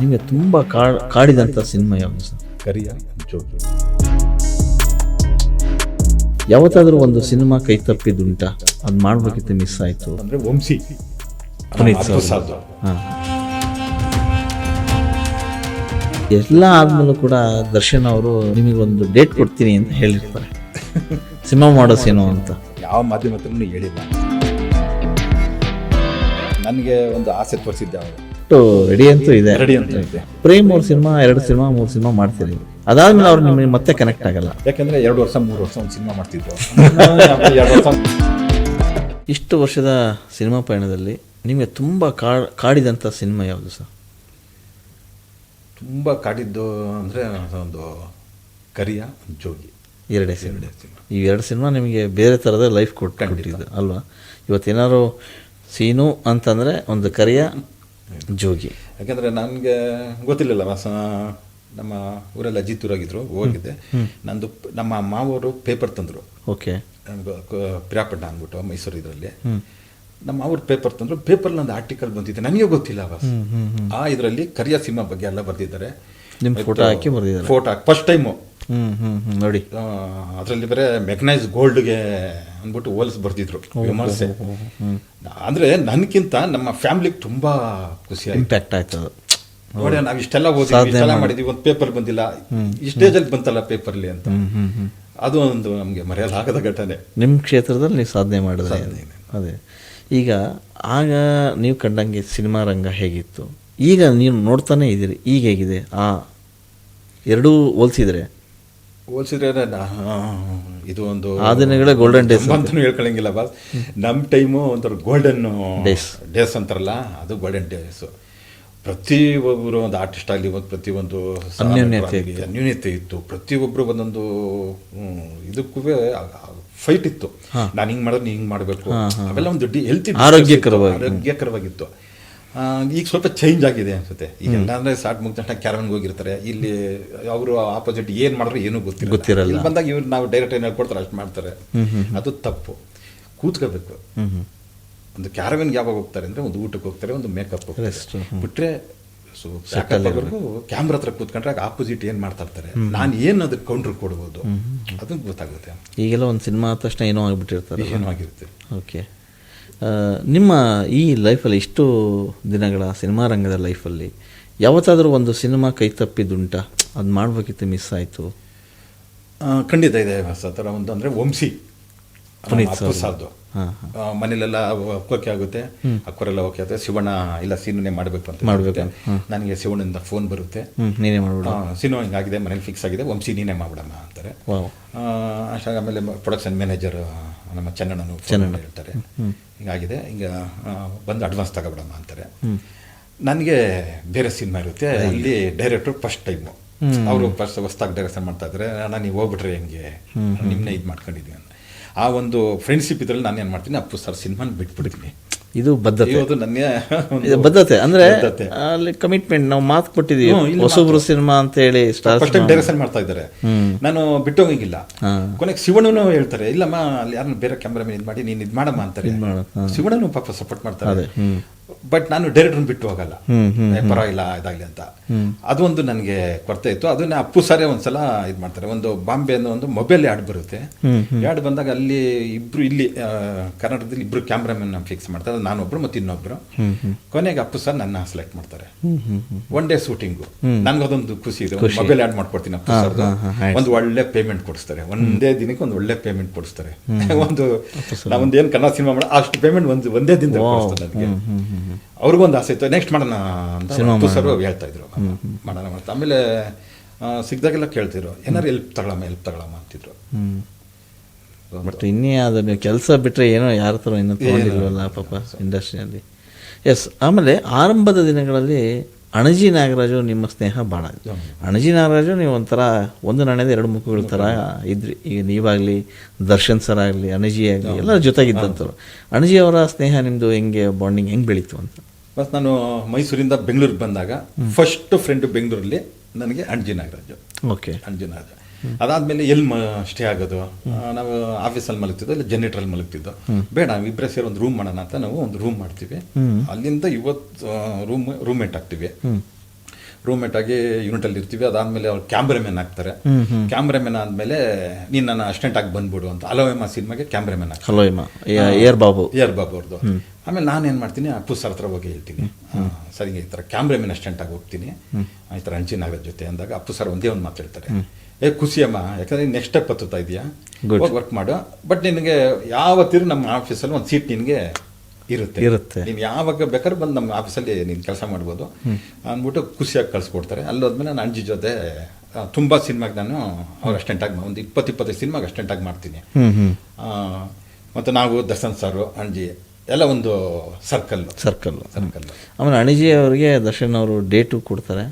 ನಿಮಗೆ ತುಂಬ ಕಾಡ್ ಕಾಡಿದಂಥ ಸಿನಿಮಾ ಯಾವುದು ಸರ್? ಕರಿಯ ಜೋಗಿ. ಯಾವತ್ತಾದರೂ ಒಂದು ಸಿನಿಮಾ ಕೈ ತಪ್ಪಿದ್ದುಂಟಾ? ಅದು ಮಾಡಬೇಕಿತ್ತು ಮಿಸ್ ಆಯಿತು. ಅಂದರೆ ವಂಶಿ. ಪುನೀತ್ ಸರ್. ಹಾಂ. ಎಲ್ಲ ಆದಮೇಲೂ ಕೂಡ ದರ್ಶನ್ ಅವರು ನಿಮಗೊಂದು ಡೇಟ್ ಕೊಡ್ತೀನಿ ಅಂತ ಹೇಳಿರ್ತಾರೆ. ಸಿನಿಮಾ ಮಾಡೋಸೇನೋ ಅಂತ. ಯಾವ ಮಾಧ್ಯಮದಲ್ಲೂ ಹೇಳಿಲ್ಲ. ನನಗೆ ಒಂದು ಆಸೆ ತೋರಿಸಿದ್ದೆ ಅವರು. ಒಟ್ಟು ರೆಡಿ ಅಂತೂ ಇದೆ. ರೆಡಿ ಅಂತ ಇದೆ. ಪ್ರೇಮ್ ಮೂರು ಸಿನಿಮಾ ಎರಡು ಸಿನಿಮಾ ಮೂರು ಸಿನಿಮಾ ಮಾಡ್ತೀರಿ ಅದಾದ್ಮೇಲೆ ಅವ್ರು ನಿಮಗೆ ಮತ್ತೆ ಕನೆಕ್ಟ್ ಆಗಲ್ಲ. ಯಾಕಂದ್ರೆ ಎರಡು ವರ್ಷ ಮೂರು ವರ್ಷ ಒಂದು ಸಿನಿಮಾ ಮಾಡ್ತಿದ್ರು. ಎರಡು ವರ್ಷ ಇಷ್ಟು ವರ್ಷದ ಸಿನಿಮಾ ಪಯಣದಲ್ಲಿ ನಿಮಗೆ ತುಂಬ ಕಾಡ್ ಕಾಡಿದಂಥ ಸಿನಿಮಾ ಯಾವುದು ಸರ್? ತುಂಬ ಕಾಡಿದ್ದು ಅಂದರೆ ಒಂದು ಕರಿಯ ಜೋಗಿ. ಎರಡೇ ಸಿನಿಮಾ. ಈ ಎರಡು ಸಿನಿಮಾ ನಿಮಗೆ ಬೇರೆ ಥರದ ಲೈಫ್ ಕೊಟ್ಟು ಕೊಟ್ಟಿದ್ದು ಅಲ್ವಾ? ಇವತ್ತೇನಾದ್ರು ಸೀನು ಅಂತಂದರೆ ಒಂದು ಕರಿಯ ಜೋಗಿ. ಯಾಕಂದ್ರೆ ನನಗೆ ಗೊತ್ತಿರಲಿಲ್ಲ ಮಸ ನಮ್ಮ ಊರೆಲ್ಲ ಅಜಿತ್ ಊರಾಗಿದ್ರು ಹೋಗಿದ್ದೆ. ನಂದು ನಮ್ಮ ಮಾವರು ಪೇಪರ್ ತಂದರು. ಓಕೆ. ಪಿರಾಪಟ್ಟ ಅಂದ್ಬಿಟ್ಟು ಮೈಸೂರು ಇದರಲ್ಲಿ. ನಮ್ಮ ಅವ್ರ ಪೇಪರ್ ತಂದ್ರು. ಪೇಪರ್ ನಂದು ಆರ್ಟಿಕಲ್ ಬಂದಿದೆ. ನನಗೆ ಗೊತ್ತಿಲ್ಲ ಬಸ್. ಆ ಇದರಲ್ಲಿ ಕರಿಯ ಸಿನಿಮಾ ಬಗ್ಗೆ ಎಲ್ಲ ಬರ್ದಿದ್ದಾರೆ. ನಿಮ್ಮ ಫೋಟೋ ಹಾಕಿ ಫೋಟೋ ಫಸ್ಟ್ ಟೈಮು ನೋಡಿ. ಅದರಲ್ಲಿ ಬರೀ ಮೆಕನೈಸ್ ಗೋಲ್ಡ್ಗೆ ಅಂದ್ಬಿಟ್ಟು ಹೋಲ್ಸ್ ಬರ್ತಿದ್ರು ವಿಮರ್ಶೆ ಅಂದ್ರೆ ನನಗಿಂತ ನಮ್ಮ ಫ್ಯಾಮಿಲಿಗೆ ತುಂಬಾ ಖುಷಿ ಇಂಪ್ಯಾಕ್ಟ್ ಆಯ್ತು ನೋಡಿ ನಾವು ಇಷ್ಟೆಲ್ಲ ಓದಿದ್ವಿ ಇಷ್ಟೆಲ್ಲ ಮಾಡಿದ್ವಿ ಒಂದು ಪೇಪರ್ ಬಂದಿಲ್ಲ. ಈ ಸ್ಟೇಜಲ್ಲಿ ಬಂತಲ್ಲ ಪೇಪರ್ಲಿ ಅಂತ. ಅದು ಒಂದು ನಮಗೆ ಮರೆಯಲಾಗದ ಘಟನೆ. ನಿಮ್ಮ ಕ್ಷೇತ್ರದಲ್ಲಿ ನೀವು ಸಾಧನೆ ಮಾಡಿದ್ರೆ. ಅದೇ. ಈಗ ಆಗ ನೀವು ಕಂಡಂಗೆ ಸಿನಿಮಾ ರಂಗ ಹೇಗಿತ್ತು? ಈಗ ನೀವು ನೋಡ್ತಾನೆ ಇದ್ದೀರಿ ಈಗ ಹೇಗಿದೆ? ಆ ಎರಡೂ ಹೋಲಿಸಿದ್ರೆ ಹೋಲ್ಸಿದ್ರೆ ಇದು ಒಂದು ಆ ದಿನಗಳೇ ಗೋಲ್ಡನ್ ಡೇಸ್ ಅಂತಲೂ ಹೇಳ್ಕೊಳಂಗಿಲ್ಲ ಬಾಸ್. ನಮ್ಮ ಟೈಮು ಒಂಥರ ಗೋಲ್ಡನ್ ಡೇಸ್ ಡೇಸ್ ಅಂತಾರಲ್ಲ ಅದು ಗೋಲ್ಡನ್ ಡೇಸ್ ಪ್ರತಿ ಒಬ್ಬರು ಒಂದು ಆರ್ಟಿಸ್ಟ್ ಆಗಲಿ ಒಂದು ಪ್ರತಿಯೊಂದು ಅನ್ಯೂನ್ಯತೆ ಅನ್ಯೂನ್ಯತೆ ಇತ್ತು. ಪ್ರತಿಯೊಬ್ಬರು ಒಂದೊಂದು ಇದಕ್ಕೂ ಫೈಟ್ ಇತ್ತು. ನಾನು ಹಿಂಗೆ ಮಾಡಿದ್ರೆ ನೀ ಹಿಂಗೆ ಮಾಡಬೇಕು. ಅವೆಲ್ಲ ಒಂದು ಹೆಲ್ತಿ ಆರೋಗ್ಯಕರವಾಗಿ. ಆರೋಗ್ಯಕರವಾಗಿತ್ತು. ಈಗ ಸ್ವಲ್ಪ ಚೇಂಜ್ ಆಗಿದೆ ಅನ್ಸುತ್ತೆ. ಈಗ ಅಂದ್ರೆ ಸ್ಟಾರ್ಟ್ ಮುಗಿದ ತಕ್ಷಣ ಕ್ಯಾರವನ್ಗೆ ಹೋಗಿರ್ತಾರೆ. ಇಲ್ಲಿ ಅವರು ಆಪೋಸಿಟ್ ಏನ್ ಮಾಡಿದ್ರು ಏನೂ ಗೊತ್ತಿಲ್ಲ ಗೊತ್ತಿರಲ್ಲ. ಇಲ್ಲಿ ಬಂದಾಗ ಇವ್ರು ನಾವು ಡೈರೆಕ್ಟ್ ಏನು ಹೇಳ್ಕೊಡ್ತಾರೆ ಅಷ್ಟು ಮಾಡ್ತಾರೆ. ಅದು ತಪ್ಪು. ಕೂತ್ಕೋಬೇಕು. ಒಂದು ಕ್ಯಾರವನ್ಗೆ ಯಾವಾಗ ಹೋಗ್ತಾರೆ ಅಂದ್ರೆ ಒಂದು ಊಟಕ್ಕೆ ಹೋಗ್ತಾರೆ ಒಂದು ಮೇಕಪ್ ಬಿಟ್ರೆ ಸೊ ಕ್ಯಾಮ್ರಾ ಹತ್ರ ಕೂತ್ಕೊಂಡ್ರೆ ಆಪೋಸಿಟ್ ಏನ್ ಮಾಡ್ತಾ ಇರ್ತಾರೆ. ನಾನು ಏನು ಅದಕ್ಕೆ ಕೌಂಟ್ರ್ ಕೊಡ್ಬೋದು? ಅದಕ್ಕೆ ಗೊತ್ತಾಗುತ್ತೆ. ಈಗೆಲ್ಲ ಒಂದು ಸಿನಿಮಾ ತಕ್ಷಣ ಏನೋ ಆಗಿಬಿಟ್ಟಿರ್ತಾರೆ. ಏನೋ ಆಗಿರುತ್ತೆ. ಓಕೆ ನಿಮ್ಮ ಈ ಲೈಫಲ್ಲಿ ಇಷ್ಟು ದಿನಗಳ ಸಿನಿಮಾ ರಂಗದ ಲೈಫಲ್ಲಿ ಯಾವತ್ತಾದರೂ ಒಂದು ಸಿನಿಮಾ ಕೈ ತಪ್ಪಿದ್ದುಂಟಾ? ಅದು ಮಾಡಬೇಕಿತ್ತು ಮಿಸ್ ಆಯಿತು? ಖಂಡಿತ ಇದೆ ಹೊಸ ಥರ ಒಂದು ಅಂದರೆ ವಂಶಿ. ಸಾರ್ದು ಮನೇಲೆಲ್ಲ ಓಕೆ ಆಗುತ್ತೆ. ಅಕ್ಕವರೆಲ್ಲ ಓಕೆ ಆಗುತ್ತೆ. ಶಿವಣ್ಣ ಇಲ್ಲ ಸೀನೇ ಮಾಡಬೇಕು ಅಂತ ಮಾಡಬೇಕು. ನನಗೆ ಶಿವಣ್ಣಿಂದ ಫೋನ್ ಬರುತ್ತೆ. ನೀನೇ ಮಾಡ್ಬಿಡ. ಸಿನಿಮಾ ಸೀನು ಹಿಂಗಾಗಿದೆ ಮನೇಲಿ ಫಿಕ್ಸ್ ಆಗಿದೆ. ವಂಶಿ ನೀನೇ ಮಾಡ್ಬಿಡಮ್ಮ ಅಂತಾರೆ. ಅಷ್ಟಾಗಿ ಆಮೇಲೆ ಪ್ರೊಡಕ್ಷನ್ ಮ್ಯಾನೇಜರ್ ನಮ್ಮ ಚೆನ್ನಣ್ಣನು ಚೆನ್ನಣ್ಣ. ಹೇಳ್ತಾರೆ. ಹಿಂಗಾಗಿದೆ ಹಿಂಗ ಆ, ಬಂದು ಅಡ್ವಾನ್ಸ್ ತಗೋಬಿಡಮ್ಮ ಅಂತಾರೆ. ನನಗೆ ಬೇರೆ ಸಿನಿಮಾ ಇರುತ್ತೆ ಇಲ್ಲಿ ಡೈರೆಕ್ಟ್ರು ಫಸ್ಟ್ ಟೈಮು ಅವರು ಫಸ್ಟ್ ಹೊಸ್ದಾಗಿ ಡೈರೆಕ್ಷನ್ ಮಾಡ್ತಾ ಇದ್ದಾರೆ ನಾನು ನೀವು ಹೋಗ್ಬಿಟ್ರೆ ಹೆಂಗೆ? ನಿಮ್ಮನ್ನೇ ಇದು ಮಾಡ್ಕೊಂಡಿದ್ದೀನಿ ಅಂತ. ಆ ಒಂದು ಫ್ರೆಂಡ್ಶಿಪ್ ಇದ್ರಲ್ಲಿ ನಾನು ಏನು ಮಾಡ್ತೀನಿ ಅಪ್ಪು ಸರ್ ಸಿನಿಮಾನ ಬಿಟ್ಬಿಡ್ತೀನಿ. ಇದು ಬದ್ಧತೆ. ಬದ್ಧತೆ. ಅಂದ್ರೆ. ಅಲ್ಲಿ ಕಮಿಟ್ಮೆಂಟ್ ನಾವು ಮಾತು ಕೊಟ್ಟಿದೀವಿ ಹೊಸಬ್ರು ಸಿನಿಮಾ ಅಂತ ಹೇಳಿ ಡೈರೆಕ್ಷನ್ ಮಾಡ್ತಾ ಇದ್ದಾರೆ. ನಾನು ಬಿಟ್ಟು ಹೋಗಿಲ್ಲ. ಕೊನೆಗೆ ಶಿವಣ್ಣನು ಹೇಳ್ತಾರೆ ಇಲ್ಲಮ್ಮ ಅಲ್ಲಿ ಯಾರನ್ನ ಬೇರೆ ಕ್ಯಾಮ್ರಾಮನ್ ಇದು ಮಾಡಿ ನೀನು ಇದು ಮಾಡಮ್ಮ ಅಂತಾರೆ. ಶಿವಣ್ಣನು ಪಾಪ ಸಪೋರ್ಟ್ ಮಾಡ್ತಾರೆ. ಬಟ್ ನಾನು ಡೈರೆಕ್ಟರ್ ಬಿಟ್ಟು ಹೋಗಲ್ಲ. ಪರವಾಗಿಲ್ಲ ಇದಾಗಲಿ ಅಂತ. ಅದೊಂದು ನನಗೆ ಕೊರತೆ ಇತ್ತು. ಅದನ್ನ ಅಪ್ಪು ಸಾರೇ ಒಂದ್ಸಲ ಇದು ಮಾಡ್ತಾರೆ. ಒಂದು ಬಾಂಬೆ ಅನ್ನೋ ಒಂದು ಮೊಬೈಲ್ ಯಾಡ್ ಬರುತ್ತೆ. ಯಾಡ್ ಬಂದಾಗ ಅಲ್ಲಿ ಇಬ್ರು ಇಲ್ಲಿ ಕರ್ನಾಟಕದಲ್ಲಿ ಇಬ್ರು ಕ್ಯಾಮ್ರಾಮನ್ ಫಿಕ್ಸ್ ಮಾಡ್ತಾರೆ. ನಾನೊಬ್ರು ಮತ್ತೆ ಇನ್ನೊಬ್ರು. ಕೊನೆಗೆ ಅಪ್ಪು ಸರ್ ನನ್ನ ಸೆಲೆಕ್ಟ್ ಮಾಡ್ತಾರೆ. ಒನ್ ಡೇ ಶೂಟಿಂಗು ನನ್ಗದೊಂದು ಖುಷಿ ಇದೆ. ಮೊಬೈಲ್ ಆಡ್ ಮಾಡ್ಕೊಡ್ತೀನಿ ಅಪ್ಪು ಸರ್ ಒಂದು ಒಳ್ಳೆ ಪೇಮೆಂಟ್ ಕೊಡಿಸ್ತಾರೆ. ಒಂದೇ ದಿನಕ್ಕೆ ಒಂದು ಒಳ್ಳೆ ಪೇಮೆಂಟ್ ಕೊಡಿಸ್ತಾರೆ. ಒಂದು ನಾವೊಂದು ಏನು ಕನ್ನಡ ಸಿನಿಮಾ ಮಾಡೋ ಅಷ್ಟು ಪೇಮೆಂಟ್ ಒಂದು ಒಂದೇ ದಿನದಲ್ಲಿ ಕೊಡಿಸ್ತಾರೆ ನನಗೆ. ಅವ್ರಿಗೊಂದು ಆಸೆ ಇತ್ತು ನೆಕ್ಸ್ಟ್ ಮಾಡೋಣ ಅಂತ ಸರ್ ಹೇಳ್ತಾ ಇದ್ರು. ಮಾಡೋಣ ಮಾಡ್ತಾ ಆಮೇಲೆ ಸಿಗ್ದಾಗೆಲ್ಲ ಕೇಳ್ತಿದ್ರು ಏನಾರು ಎಲ್ಪ್ ತಗೊಳಮ್ಮ ಎಲ್ಪ್ ತಗೊಳಮ್ಮ ಅಂತಿದ್ರು. ಬಟ್ ಇನ್ನೇ ಅದನ್ನು ಕೆಲಸ ಬಿಟ್ಟರೆ ಏನೋ ಯಾರ ಥರ ಇನ್ನೂ ತೊಗೊಂಡಿಲ್ವಲ್ಲ ಪಾಪ ಇಂಡಸ್ಟ್ರಿಯಲ್ಲಿ ಎಸ್ ಆಮೇಲೆ ಆರಂಭದ ದಿನಗಳಲ್ಲಿ ಅಣಜಿ ನಾಗರಾಜು ನಿಮ್ಮ ಸ್ನೇಹ ಭಾಳ ಅಣಜಿ ನಾಗರಾಜು ನೀವು ಒಂಥರ ಒಂದು ನಾಣ್ಯದ ಎರಡು ಮುಖಗಳ ಥರ ಇದ್ರಿ. ಈಗ ನೀವಾಗಲಿ ದರ್ಶನ್ ಸರ್ ಆಗಲಿ ಅಣಜಿ ಆಗಲಿ ಎಲ್ಲರ ಜೊತೆಗಿದ್ದಂಥವ್ರು. ಅಣಜಿ ಅವರ ಸ್ನೇಹ ನಿಮ್ಮದು ಹೆಂಗೆ ಬಾಂಡಿಂಗ್ ಹೆಂಗೆ ಬೆಳೀತು ಅಂತ? ಬಸ್ ನಾನು ಮೈಸೂರಿಂದ ಬೆಂಗಳೂರಿಗೆ ಬಂದಾಗ ಫಸ್ಟ್ ಫ್ರೆಂಡ್ ಬೆಂಗಳೂರಲ್ಲಿ ನನಗೆ ಅಣಜಿ ನಾಗರಾಜು. ಓಕೆ ಅಣಜಿ ನಾಗರಾಜ. ಅದಾದ್ಮೇಲೆ ಎಲ್ಲಿ ಸ್ಟೇ ಆಗೋದು. ನಾವು ಆಫೀಸಲ್ಲಿ ಮಲಗ್ತಿದ್ದೋ ಇಲ್ಲ ಜನರೇಟ್ರಲ್ಲಿ ಮಲಗ್ತಿದ್ದೋ ಬೇಡ ಇಬ್ಬರೇ ಸೇರಿ ಒಂದು ರೂಮ್ ಮಾಡೋಣ ಅಂತ ನಾವು ಒಂದು ರೂಮ್ ಮಾಡ್ತೀವಿ. ಅಲ್ಲಿಂದ ಇವತ್ತು ರೂಮ್ ರೂಮ್ಮೇಟ್ ಆಗ್ತೀವಿ. ರೂಮ್ಮೇಟ್ ಆಗಿ ಯೂನಿಟಲ್ಲಿ ಇರ್ತೀವಿ. ಅದಾದ್ಮೇಲೆ ಅವ್ರು ಕ್ಯಾಮ್ರಾಮನ್ ಆಗ್ತಾರೆ. ಕ್ಯಾಮ್ರಾಮನ್ ಆದ್ಮೇಲೆ ನೀನ್ ನನ್ನ ಅಸ್ಟೆಂಟ್ ಆಗಿ ಬಂದ್ಬಿಡು ಅಂತ. ಅಲೋಯಮ್ಮ ಸಿನಿಮಾಗೆ ಕ್ಯಾಮ್ರಾಮನ್ ಏರ್ ಬಾಬು ಏರ್ ಬಾಬು ಅವ್ರದ್ದು ಆಮೇಲೆ ನಾನು ಏನು ಮಾಡ್ತೀನಿ ಅಪ್ಪು ಸರ್ ಹತ್ರ ಹೋಗಿ ಹೇಳ್ತೀನಿ. ಸರಿ ಈ ಥರ ಕ್ಯಾಮ್ರಾಮನ್ ಅಸಿಸ್ಟೆಂಟ್ ಆಗಿ ಹೋಗ್ತೀನಿ. ಈ ಥರ ಅಂಚಿನ ಜೊತೆ ಅಂದಾಗ ಅಪ್ಪು ಸರ್ ಒಂದೇ ಒಂದು ಮಾತಾಡ್ತಾರೆ ಏ ಖುಷಿಯಮ್ಮ ಯಾಕಂದ್ರೆ ನೆಕ್ಸ್ಟ್ ಸ್ಟೆಪ್ ಹತ್ತುತ್ತಾ ಇದೆಯಾ. ಹೋಗಿ ವರ್ಕ್ ಮಾಡು. ಬಟ್ ನಿನಗೆ ಯಾವತ್ತಿರು ನಮ್ಮ ಆಫೀಸಲ್ಲಿ ಒಂದು ಸೀಟ್ ನಿನಗೆ ಇರುತ್ತೆ. ಇರುತ್ತೆ. ನೀನು ಯಾವಾಗ ಬೇಕಾದ್ರೆ ಬಂದು ನಮ್ಮ ಆಫೀಸಲ್ಲಿ ನೀನು ಕೆಲಸ ಮಾಡ್ಬೋದು. ಅಂದ್ಬಿಟ್ಟು ಖುಷಿಯಾಗಿ ಕಳಿಸ್ಕೊಡ್ತಾರೆ. ಅಲ್ಲೋದ್ಮೇಲೆ ನಾನು ಅಂಜಿ ಜೊತೆ ತುಂಬ ಸಿನಿಮಾಗೆ ನಾನು ಅವ್ರ ಅಸ್ಟೆಂಟಾಗಿ ಒಂದು ಇಪ್ಪತ್ತು ಇಪ್ಪತ್ತೈದು ಸಿನಿಮಾಗೆ ಅಸ್ಟೆಂಟಾಗಿ ಮಾಡ್ತೀನಿ ಮತ್ತು ನಾವು ದರ್ಶನ್ ಸಾರು ಅಂಜಿ ಎಲ್ಲ ಒಂದು ಸರ್ಕಲ್ ಸರ್ಕಲ್ ಸರ್ಕಲ್ ಆಮೇಲೆ ಅಣಿಜಿ ಅವರಿಗೆ ದರ್ಶನ್ ಅವರು ಡೇಟು ಕೊಡ್ತಾರೆ.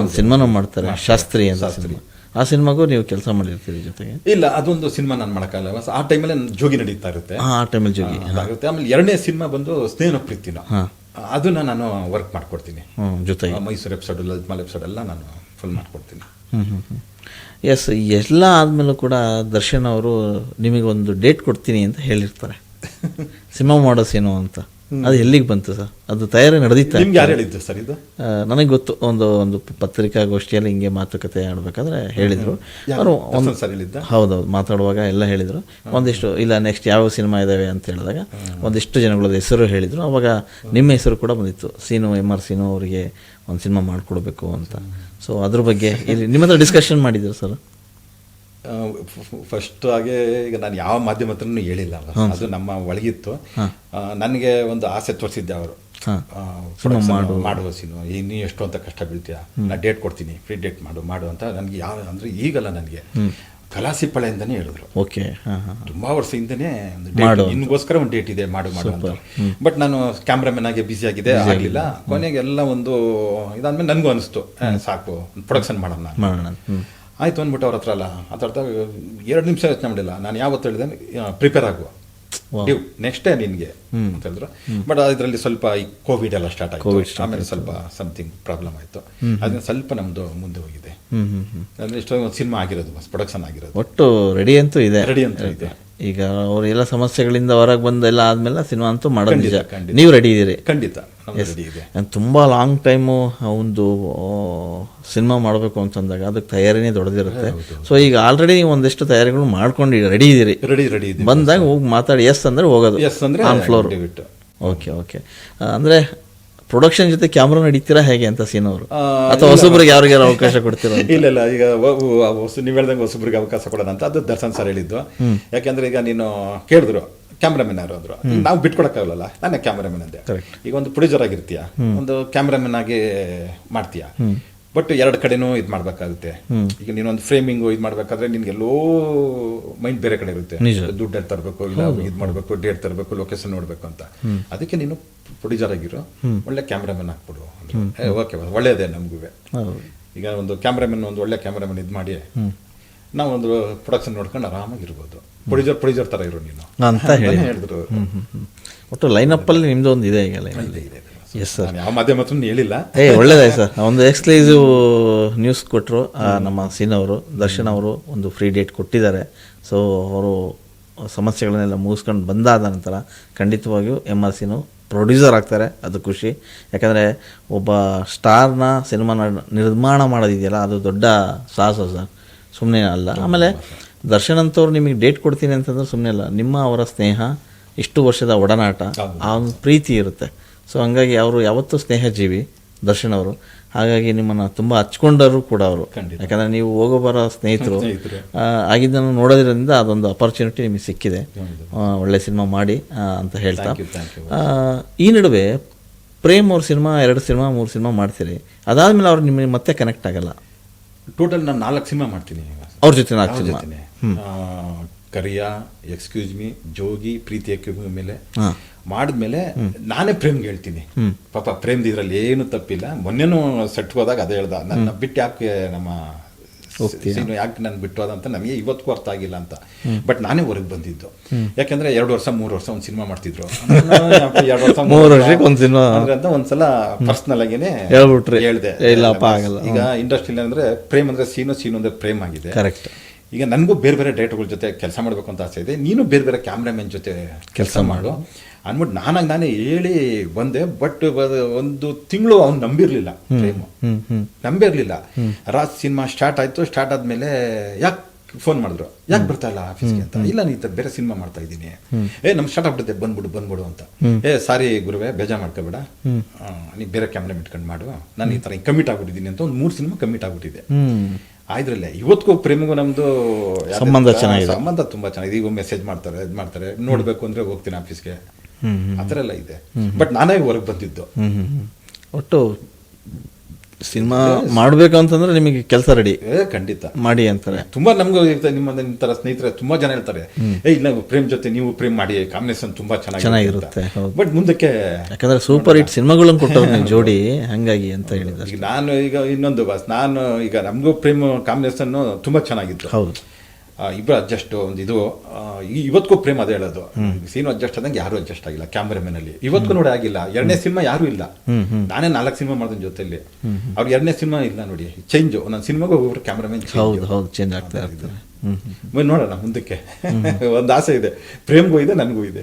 ಒಂದು ಸಿನಿಮಾನು ಮಾಡ್ತಾರೆ. ಶಾಸ್ತ್ರಿ ಅಂತ ಸಿನಿಮಾ ಆ ಸಿನಿಮಾಗೂ ನೀವು ಕೆಲಸ ಮಾಡಿರ್ತೀರಿ ಜೊತೆಗೆ? ಇಲ್ಲ ಅದೊಂದು ಸಿನಿಮಾ ನಾನು ಮಾಡೋಕ್ಕಾಗಲ್ಲ. ಆ ಟೈಮಲ್ಲಿ ನನ್ನ ಜೋಗಿ ನಡೀತಾ ಇರುತ್ತೆ. ಹಾಂ ಆ ಟೈಮಲ್ಲಿ ಜೋಗಿ. ಆಗುತ್ತೆ ಆಮೇಲೆ ಎರಡನೇ ಸಿನಿಮಾ ಬಂದು ಸ್ನೇಹ ಪ್ರೀತಿನ. ಹಾ. ಅದನ್ನ ನಾನು ವರ್ಕ್ ಮಾಡ್ಕೊಡ್ತೀನಿ. ಹ್ಞೂ ಜೊತೆಗೆ. ಮೈಸೂರು ಎಪಿಸೋಡ್ ಲಲಿತ್ಮಾಲ್ ಎಪಿಸೋಡ್ ಎಲ್ಲ ನಾನು ಫುಲ್ ಮಾಡ್ಕೊಡ್ತೀನಿ. ಹ್ಞೂ ಹ್ಞೂ ಹ್ಞೂ ಎಸ್ ಎಲ್ಲ ಆದಮೇಲೂ ಕೂಡ ದರ್ಶನ್ ಅವರು ನಿಮಗೊಂದು ಡೇಟ್ ಕೊಡ್ತೀನಿ ಅಂತ ಹೇಳಿರ್ತಾರೆ. ಸಿನಿಮಾ ಮಾಡೋ ಏನು ಅಂತ. ಅದು ಎಲ್ಲಿಗೆ ಬಂತು ಸರ್? ಅದು ತಯಾರಿ ನಡೆದಿತ್ತು? ನಿಮ್ಗೆ ಯಾರು ಹೇಳಿದ್ರು ಸರ್ ಇದು? ನನಗೆ ಗೊತ್ತು ಒಂದು ಒಂದು ಪತ್ರಿಕಾಗೋಷ್ಠಿಯಲ್ಲಿ ಹಿಂಗೆ ಮಾತುಕತೆ ಆಡಬೇಕಾದ್ರೆ ಹೇಳಿದರು. ಅವರು ಒಂದು ಸರ್ ಹೇಳಿದ್ದ? ಹೌದೌದು ಮಾತಾಡುವಾಗ ಎಲ್ಲ ಹೇಳಿದರು. ಒಂದಿಷ್ಟು ಇಲ್ಲ ನೆಕ್ಸ್ಟ್ ಯಾವ ಸಿನಿಮಾ ಇದ್ದಾವೆ ಅಂತ ಹೇಳಿದಾಗ ಒಂದಿಷ್ಟು ಜನಗಳದ್ದು ಹೆಸರು ಹೇಳಿದರು. ಅವಾಗ ನಿಮ್ಮ ಹೆಸರು ಕೂಡ ಬಂದಿತ್ತು. ಸೀನು ಎಂ ಆರ್ ಸೀನು ಅವರಿಗೆ ಒಂದು ಸಿನಿಮಾ ಮಾಡಿಕೊಡ್ಬೇಕು ಅಂತ. ಸೊ ಅದ್ರ ಬಗ್ಗೆ ಇಲ್ಲಿ ನಿಮ್ಮ ಹತ್ರ ಡಿಸ್ಕಷನ್ ಮಾಡಿದ್ರು ಸರ್? ಫಸ್ಟ್ ಆಗಿ ಈಗ ನಾನು ಯಾವ ಮಾಧ್ಯಮ ಹತ್ರನೂ ಹೇಳಿಲ್ಲ ಅದು ನಮ್ಮ ಒಳಗಿತ್ತು. ನನಗೆ ಒಂದು ಆಸೆ ತೋರಿಸಿದ್ದೆ ಅವರು. ಮಾಡು. ಮಾಡುವ ಸೀನು ನೀ ಎಷ್ಟು ಅಂತ ಕಷ್ಟ ಬೀಳ್ತೀಯ? ನಾ ಡೇಟ್ ಕೊಡ್ತೀನಿ. ಫ್ರೀ ಡೇಟ್ ಮಾಡು ಮಾಡು ಅಂತ ನನಗೆ ಯಾವ ಅಂದ್ರೆ ಈಗಲ್ಲ ನನಗೆ. ಕಲಾಸಿಪ್ಪಳೆಯಿಂದನೇ ಹೇಳಿದ್ರು. ಓಕೆ. ತುಂಬಾ ವರ್ಷದಿಂದನೇ ಒಂದು ಡೇಟ್ ನಿನ್ಗೋಸ್ಕರ ಒಂದು ಡೇಟ್ ಇದೆ ಮಾಡು ಮಾಡು ಅಂತ. ಬಟ್ ನಾನು ಕ್ಯಾಮ್ರಾಮನ್ ಆಗಿ ಬ್ಯುಸಿ ಆಗಿದೆ ಆಗಲಿಲ್ಲ. ಕೊನೆಗೆಲ್ಲ ಒಂದು ಇದಾದ್ಮೇಲೆ ನನಗೂ ಅನಿಸ್ತು. ಸಾಕು ಪ್ರೊಡಕ್ಷನ್ ಮಾಡೋಣ ಆಯ್ತು ಅಂದ್ಬಿಟ್ಟು ಅವ್ರ ಹತ್ರ ಅಲ್ಲ ಮಾತಾಡ್ತಾ ಎರಡು ನಿಮಿಷ ಯೋಚನೆ ಮಾಡಿಲ್ಲ. ನಾನು ಯಾವತ್ತು ಹೇಳಿದೆ ಪ್ರಿಪೇರ್ ಆಗುವ. ನೆಕ್ಸ್ಟ್ ಡೇ ನಿನ್ಗೆ ಅಂತ ಹೇಳಿದ್ರು. ಬಟ್ ಅದರಲ್ಲಿ ಸ್ವಲ್ಪ ಈ ಕೋವಿಡ್ ಎಲ್ಲ ಸ್ಟಾರ್ಟ್ ಆಯ್ತು. ಆಮೇಲೆ ಸ್ವಲ್ಪ ಸಮಥಿಂಗ್ ಪ್ರಾಬ್ಲಮ್ ಆಯ್ತು. ಅದನ್ನ ಸ್ವಲ್ಪ ನಮ್ದು ಮುಂದೆ ಹೋಗಿದೆ. ಅಂದ್ರೆ ಇಷ್ಟೊಂದು ಸಿನಿಮಾ ಆಗಿರೋದು ಬಸ್ ಪ್ರೊಡಕ್ಷನ್ ಆಗಿರೋದು. ಒಟ್ಟು ರೆಡಿ ಅಂತೂ ಇದೆ. ರೆಡಿ ಅಂತ ಇದೆ. ಈಗ ಅವರೆಲ್ಲ ಎಲ್ಲ ಸಮಸ್ಯೆಗಳಿಂದ ಹೊರಗೆ ಬಂದ ಎಲ್ಲ ಆದ್ಮೇಲೆ ಸಿನಿಮಾ ಅಂತೂ ಮಾಡೋದು ನಿಜ. ನೀವು ರೆಡಿ ಇದ್ದೀರಿ? ಖಂಡಿತ ಇದೆ. ತುಂಬ ಲಾಂಗ್ ಟೈಮು ಒಂದು ಸಿನಿಮಾ ಮಾಡಬೇಕು ಅಂತಂದಾಗ ಅದಕ್ಕೆ ತಯಾರಿನೇ ದೊಡ್ಡದಿರುತ್ತೆ. ಸೊ ಈಗ ಆಲ್ರೆಡಿ ನೀವು ಒಂದಿಷ್ಟು ತಯಾರಿಗಳು ಮಾಡ್ಕೊಂಡು ರೆಡಿ ಇದ್ದೀರಿ. ರೆಡಿ ರೆಡಿ ಬಂದಾಗ ಹೋಗಿ ಮಾತಾಡಿ ಎಸ್ ಅಂದ್ರೆ ಹೋಗೋದು. ಎಸ್ ಅಂದ್ರೆ ಆನ್ ಫ್ಲೋರ್. ಓಕೆ ಓಕೆ ಅಂದರೆ ಪ್ರೊಡಕ್ಷನ್ ಜೊತೆ ಕ್ಯಾಮ್ರಾ ನಡೀತೀರಾ ಹೇಗೆ ಅಂತ ಸೀನ್ ಅವರು? ಅಥವಾ ಹೊಸಬ್ರಿಗೆ ಯಾರಿಗಾರ ಅವಕಾಶ ಕೊಡ್ತೀರ ಇಲ್ಲ ಇಲ್ಲ. ಈಗ ನೀವು ಹೇಳ್ದಂಗೆ ಹೊಸಬ್ರಿಗೆ ಅವಕಾಶ ಕೊಡೋಣ ಅಂತ. ಅದು ದರ್ಶನ್ ಸರ್ ಹೇಳಿದ್ದು. ಯಾಕೆಂದ್ರೆ ಈಗ ನೀನು ಕೇಳಿದ್ರು ಕ್ಯಾಮ್ರಾಮನ್ ಯಾರು ಅಂದ್ರು. ನಾವು ಬಿಟ್ಕೊಡಕ್ಕಾಗಲ್ಲ. ನಾನೇ ಕ್ಯಾಮ್ರಾಮನ್ ಅಂದೆ. ಈಗ ಒಂದು ಪ್ರೊಡ್ಯೂಸರ್ ಆಗಿರ್ತೀಯ? ಒಂದು ಕ್ಯಾಮ್ರಾಮನ್ ಆಗಿ ಮಾಡ್ತೀಯ? ಬಟ್ ಎರಡು ಕಡೆನೂ ಇದು ಮಾಡ್ಬೇಕಾಗುತ್ತೆ. ಈಗ ನೀನೊಂದು ಫ್ರೇಮಿಂಗು ಇದು ಮಾಡ್ಬೇಕಾದ್ರೆ ನಿನ್ಗೆಲ್ಲೋ ಮೈಂಡ್ ಬೇರೆ ಕಡೆ ಇರುತ್ತೆ. ದುಡ್ಡು ಎಲ್ಲಿ ತರಬೇಕು ಇಲ್ಲ ಇದು ಮಾಡಬೇಕು ಡೇಟ್ ತರಬೇಕು ಲೊಕೇಶನ್ ನೋಡ್ಬೇಕು ಅಂತ. ಅದಕ್ಕೆ ನೀನು ಪ್ರೊಡ್ಯೂಸರ್ ಆಗಿರೋ ಒಳ್ಳೆ ಕ್ಯಾಮ್ರಾಮನ್ ಹಾಕ್ಬಿಡು ಓಕೆ ಒಳ್ಳೇದೇ ನಮಗೂ ಈಗ ಒಂದು ಕ್ಯಾಮ್ರಾಮನ್ ಒಂದು ಒಳ್ಳೆ ಕ್ಯಾಮ್ರಾಮನ್ ಇದು ಮಾಡಿ. ನಾವು ಒಂದು ಪ್ರೊಡಕ್ಷನ್ ನೋಡ್ಕೊಂಡು ಆರಾಮಾಗಿರ್ಬೋದು. ಪ್ರೊಡ್ಯೂಸರ್ ಪ್ರೊಡ್ಯೂಸರ್ ತರ ಇರು ನೀನು. ಅಂತ ಹೇಳಿದ್ರು. ಒಟ್ಟು ಲೈನ್ ಅಪ್ ಅಲ್ಲಿ ಲೈನಪ್ಪಲ್ಲಿ ನಿಮ್ದು ಒಂದು ಇದೆ ಈಗ ಇದೆ, ಇದೆ. ಎಸ್ ಸರ್ ಯಾವ ಮಾಧ್ಯಮ ಹೇಳಿಲ್ಲ. ಏ ಒಳ್ಳೇದಾಯ್ತು ಸರ್ ಒಂದು ಎಕ್ಸ್ಕ್ಲೂಸಿವ್ ನ್ಯೂಸ್ ಕೊಟ್ಟರು ನಮ್ಮ ಸೀನ್ ಅವರು ದರ್ಶನ್ ಅವರು ಒಂದು ಫ್ರೀ ಡೇಟ್ ಕೊಟ್ಟಿದ್ದಾರೆ. ಸೊ ಅವರು ಸಮಸ್ಯೆಗಳನ್ನೆಲ್ಲ ಮುಗಿಸ್ಕೊಂಡು ಬಂದಾದ ನಂತರ ಖಂಡಿತವಾಗಿಯೂ ಎಂ ಆರ್ ಸಿನು ಪ್ರೊಡ್ಯೂಸರ್ ಆಗ್ತಾರೆ ಅದು ಖುಷಿ. ಯಾಕಂದರೆ ಒಬ್ಬ ಸ್ಟಾರ್ನ ಸಿನಿಮಾ ನಿರ್ಮಾಣ ಮಾಡೋದಿದೆಯಲ್ಲ ಅದು ದೊಡ್ಡ ಸಾಹಸ ಸರ್ ಸುಮ್ಮನೆ ಅಲ್ಲ. ಆಮೇಲೆ ದರ್ಶನ್ ಅಂತವ್ರು ನಿಮಗೆ ಡೇಟ್ ಕೊಡ್ತೀನಿ ಅಂತಂದ್ರೆ ಸುಮ್ಮನೆ ಅಲ್ಲ. ನಿಮ್ಮ ಅವರ ಸ್ನೇಹ ಇಷ್ಟು ವರ್ಷದ ಒಡನಾಟ ಆ ಒಂದು ಪ್ರೀತಿ ಇರುತ್ತೆ. ಸೊ ಹಂಗಾಗಿ ಅವರು ಯಾವತ್ತೂ ಸ್ನೇಹಜೀವಿ ದರ್ಶನ್ ಅವರು ಹಾಗಾಗಿ ನಿಮ್ಮನ್ನು ತುಂಬ ಹಚ್ಕೊಂಡರು ಕೂಡ ಅವರು. ಯಾಕಂದರೆ ನೀವು ಹೋಗೋ ಬರೋ ಸ್ನೇಹಿತರು. ಆಗಿದ್ದನ್ನು ನೋಡೋದ್ರಿಂದ ಅದೊಂದು ಅಪರ್ಚುನಿಟಿ ನಿಮಗೆ ಸಿಕ್ಕಿದೆ. ಒಳ್ಳೆ ಸಿನಿಮಾ ಮಾಡಿ ಅಂತ ಹೇಳ್ತಾ. ಈ ನಡುವೆ ಪ್ರೇಮ್ ಅವ್ರ ಸಿನಿಮಾ ಎರಡು ಸಿನಿಮಾ ಮೂರು ಸಿನಿಮಾ ಮಾಡ್ತೀರಿ. ಅದಾದ್ಮೇಲೆ ಅವ್ರು ನಿಮಗೆ ಮತ್ತೆ ಕನೆಕ್ಟ್ ಆಗಲ್ಲ. ಟೋಟಲ್ ನಾನು ನಾಲ್ಕು ಸಿನಿಮಾ ಮಾಡ್ತೀನಿ ಅವ್ರ ಜೊತೆ ನಾಲ್ಕು cinema. Kariya excuse me Jogi ಪ್ರೀತಿ ಮೇಲೆ ಮಾಡಿದ್ಮೇಲೆ ನಾನೇ ಪ್ರೇಮ್ಗೆ ಹೇಳ್ತೀನಿ. ಪಾಪ ಪ್ರೇಮ್ ಇದ್ರಲ್ಲಿ ಏನು ತಪ್ಪಿಲ್ಲ. ಮೊನ್ನೆನೂ ಸೆಟ್ ಹೋದಾಗ ಅದೇ ಹೇಳ್ದ ನನ್ನ ಬಿಟ್ಟು ಯಾಕೆ ನಮ್ಮ ಸೀನು ಯಾಕೆ ನಾನು ಬಿಟ್ಟು ಅಂತ ನಮಗೆ ಇವತ್ತಿಗೂ ಅರ್ಥ ಆಗಿಲ್ಲ ಅಂತ. ಬಟ್ ನಾನೇ ಹೊರಗೆ ಬಂದಿದ್ದು. ಯಾಕಂದ್ರೆ ಎರಡು ವರ್ಷ ಮೂರು ವರ್ಷ ಒಂದು ಸಿನಿಮಾ ಮಾಡ್ತಿದ್ರು. ಎರಡು ವರ್ಷ ಮೂರು ವರ್ಷಕ್ಕೆ ಒಂದ್ ಸಿನಿಮಾ. ಅಂದ್ರೆ ಅಂತ ಒಂದ್ಸಲ ಪರ್ಸನಲ್ ಆಗಿನೇ ಹೇಳ್ಬಿಟ್ರಿ. ಹೇಳ್ದೆ. ಇಲ್ಲಪ್ಪ ಆಗಲ್ಲ. ಈಗ ಇಂಡಸ್ಟ್ರಿಲಿ ಅಂದ್ರೆ ಪ್ರೇಮ್ ಅಂದ್ರೆ ಸೀನು ಸೀನು ಅಂದ್ರೆ ಪ್ರೇಮ್ ಆಗಿದೆ. ಕರೆಕ್ಟ್ ಈಗ ನನಗೂ ಬೇರೆ ಬೇರೆ ಡೈರೆಕ್ಟರ್ಗಳ ಜೊತೆ ಕೆಲಸ ಮಾಡಬೇಕು ಅಂತ ಆಸೆ ಇದೆ. ನೀನು ಬೇರೆ ಬೇರೆ ಕ್ಯಾಮ್ರಾಮನ್ ಜೊತೆ ಕೆಲಸ ಮಾಡು. ಅಂದ್ಬಿಟ್ಟು ನಾನಾಗ ನಾನೇ ಹೇಳಿ ಬಂದೆ ಬಟ್ ಒಂದು ತಿಂಗಳು ಅವ್ನು ನಂಬಿರ್ಲಿಲ್ಲ ಟೈಮು ನಂಬಿರ್ಲಿಲ್ಲ. ರಾಜ್ ಸಿನಿಮಾ ಸ್ಟಾರ್ಟ್ ಆಯ್ತು ಸ್ಟಾರ್ಟ್ ಆದ್ಮೇಲೆ ಯಾಕೆ ಫೋನ್ ಮಾಡಿದ್ರು? ಯಾಕೆ ಬರ್ತಾ ಇಲ್ಲ ಆಫೀಸ್ಗೆ ಅಂತ? ಇಲ್ಲ ನೀ ಬೇರೆ ಸಿನಿಮಾ ಮಾಡ್ತಾ ಇದ್ದೀನಿ. ಏ ನಮ್ ಸ್ಟಾರ್ಟ್ ಆಗ್ಬಿಡುತ್ತೆ ಬಂದ್ಬಿಡು ಬಂದ್ಬಿಡು ಅಂತ. ಏ ಸಾರಿ ಗುರುವೆ ಬೇಜಾ ಮಾಡ್ಕೋಬೇಡ. ನೀ ಬೇರೆ ಕ್ಯಾಮ್ರಾ ಇಟ್ಕೊಂಡು ಮಾಡು. ನಾನು ಈ ಥರ ಕಮಿಟ್ ಆಗ್ಬಿಟ್ಟಿದ್ದೀನಿ ಅಂತ ಒಂದು ಮೂರು ಸಿನಿಮಾ ಕಮಿಟ್ ಆಗ್ಬಿಟ್ಟಿದೆ. ಆಯ್ದ್ರಲ್ಲೇ ಇವತ್ತಿಗೂ ಪ್ರೇಮಿಗೂ ನಮ್ದು ಸಂಬಂಧ ಚೆನ್ನಾಗಿದೆ. ಸಂಬಂಧ ತುಂಬಾ ಚೆನ್ನಾಗಿದೆ. ಈಗ ಮೆಸೇಜ್ ಮಾಡ್ತಾರೆ ಇದು ಮಾಡ್ತಾರೆ. ನೋಡ್ಬೇಕು ಅಂದ್ರೆ ಹೋಗ್ತೀನಿ ಆಫೀಸ್ಗೆ ಆ ಥರ ಎಲ್ಲ ಇದೆ. ಬಟ್ ನಾನೇ ಹೊರಗೆ ಬಂದಿದ್ದು. ಹ್ಮ್ ಹ್ಮ್ ಹ್ಮ್. ಒಟ್ಟು ಸಿನಿಮಾ ಮಾಡಬೇಕು ಅಂತಂದ್ರೆ ನಿಮಗೆ ಕೆಲಸ ರೆಡಿ ಖಂಡಿತ. ಮಾಡಿ ಅಂತಾರೆ. ತುಂಬಾ ನಮ್ಗೆ ಇರ್ತದೆ ನಿಮ್ಮ ನಿಂತರ ತರ ಸ್ನೇಹಿತರೆ ತುಂಬಾ ಜನ ಹೇಳ್ತಾರೆ ಏ ಇಲ್ಲ ಪ್ರೇಮ್ ಜೊತೆ ನೀವು ಪ್ರೇಮ್ ಮಾಡಿ ಕಾಂಬಿನೇಷನ್ ತುಂಬಾ ಚೆನ್ನಾಗಿರುತ್ತೆ, ಹೌದು. ಬಟ್ ಮುಂದಕ್ಕೆ ಯಾಕಂದ್ರೆ ಸೂಪರ್ ಹಿಟ್ ಸಿನಿಮಾಗಳನ್ನು ಕೊಟ್ಟವ್ರು ಜೋಡಿ. ಹಂಗಾಗಿ ಅಂತ ಹೇಳಿದ್ರೆ ನಾನು ಈಗ ಇನ್ನೊಂದು ಬಾಸ್ ನಾನು ಈಗ ನಮಗೂ ಪ್ರೇಮ್ ಕಾಂಬಿನೇಷನ್ ತುಂಬಾ ಚೆನ್ನಾಗಿತ್ತು. ಹೌದು. ಆ, ಇಬ್ರು ಅಡ್ಜಸ್ಟ್ ಒಂದು ಇದು ಇವತ್ತಿಗೂ ಪ್ರೇಮ್ ಅದೇ ಹೇಳೋದು. ಸೀನು ಅಡ್ಜಸ್ಟ್ ಆದಂಗೆ ಯಾರು ಅಡ್ಜಸ್ಟ್ ಆಗಿಲ್ಲ ಕ್ಯಾಮ್ರಾಮನ್ ಅಲ್ಲಿ. ಇವತ್ತಿಗೂ ನೋಡಿ ಆಗಿಲ್ಲ. ಎರಡನೇ ಸಿನಿಮಾ ಯಾರು ಇಲ್ಲ. ನಾನೇ ನಾಲ್ಕು ಸಿನಿಮಾ ಮಾಡಿದ ಜೊತೆಲಿ. ಅವ್ರು ಎರಡನೇ ಸಿನಿಮಾ ಇಲ್ಲ ನೋಡಿ. ಚೇಂಜ್ ಒಂದೊಂದು ಸಿನಿಮಾಗೂ ಒಬ್ಬರು ಕ್ಯಾಮ್ರಾಮನ್ ಚೇಂಜ್ ಆಗ್ತಾ ಇರ್ತಾರೆ. ನೋಡೋಣ ಮುಂದಕ್ಕೆ. ಒಂದು ಆಸೆ ಇದೆ. ಪ್ರೇಮ್ಗೂ ಇದೆ ನನಗೂ ಇದೆ.